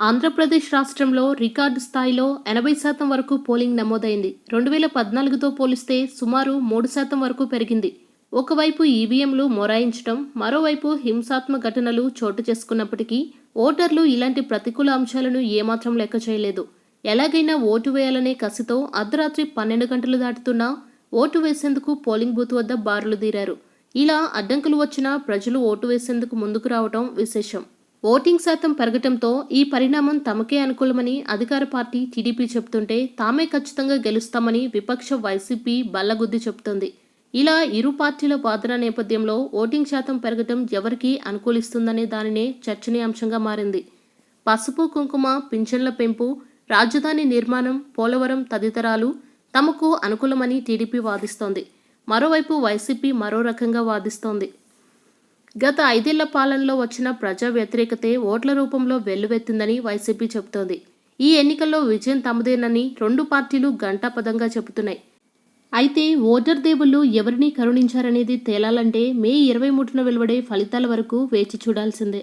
ఆంధ్రప్రదేశ్ రాష్ట్రంలో రికార్డు స్థాయిలో ఎనభై శాతం వరకు పోలింగ్ నమోదైంది. రెండు వేల పద్నాలుగుతో పోలిస్తే సుమారు మూడు శాతం వరకు పెరిగింది. ఒకవైపు ఈవీఎంలు మొరాయించడం మరోవైపు హింసాత్మక ఘటనలు చోటు చేసుకున్నప్పటికీ ఓటర్లు ఇలాంటి ప్రతికూల అంశాలను ఏమాత్రం లెక్క చేయలేదు. ఎలాగైనా ఓటు వేయాలనే కసితో అర్ధరాత్రి పన్నెండు గంటలు దాటుతున్నా ఓటు వేసేందుకు పోలింగ్ బూత్ వద్ద బారులు తీరారు. ఇలా అడ్డంకులు వచ్చినా ప్రజలు ఓటు వేసేందుకు ముందుకు రావడం విశేషం. ఓటింగ్ శాతం పెరగటంతో ఈ పరిణామం తమకే అనుకూలమని అధికార పార్టీ టీడీపీ చెబుతుంటే తామే ఖచ్చితంగా గెలుస్తామని విపక్ష వైసీపీ బల్లగుద్ది చెబుతోంది ఇలా ఇరు పార్టీల వాదన నేపథ్యంలో ఓటింగ్ శాతం పెరగటం ఎవరికి అనుకూలిస్తుందనే దానినే చర్చనీయాంశంగా మారింది. పసుపు కుంకుమ పింఛన్ల పెంపు రాజధాని నిర్మాణం పోలవరం తదితరాలు తమకు అనుకూలమని టీడీపీ వాదిస్తోంది. మరోవైపు వైసీపీ మరో రకంగా వాదిస్తోంది. గత ఐదేళ్ళ పాలనలో వచ్చిన ప్రజా వ్యతిరేకతే ఓట్ల రూపంలో వెల్లువెత్తిందని వైసీపీ చెబుతోంది. ఈ ఎన్నికల్లో విజయం తమదేనని రెండు పార్టీలు గంటాపదంగా చెబుతున్నాయి. అయితే ఓటర్ దేవుళ్ళు ఎవరిని కరుణించారనేది తేలాలంటే మే ఇరవై మూడున వెలువడే ఫలితాల వరకు వేచి చూడాల్సిందే.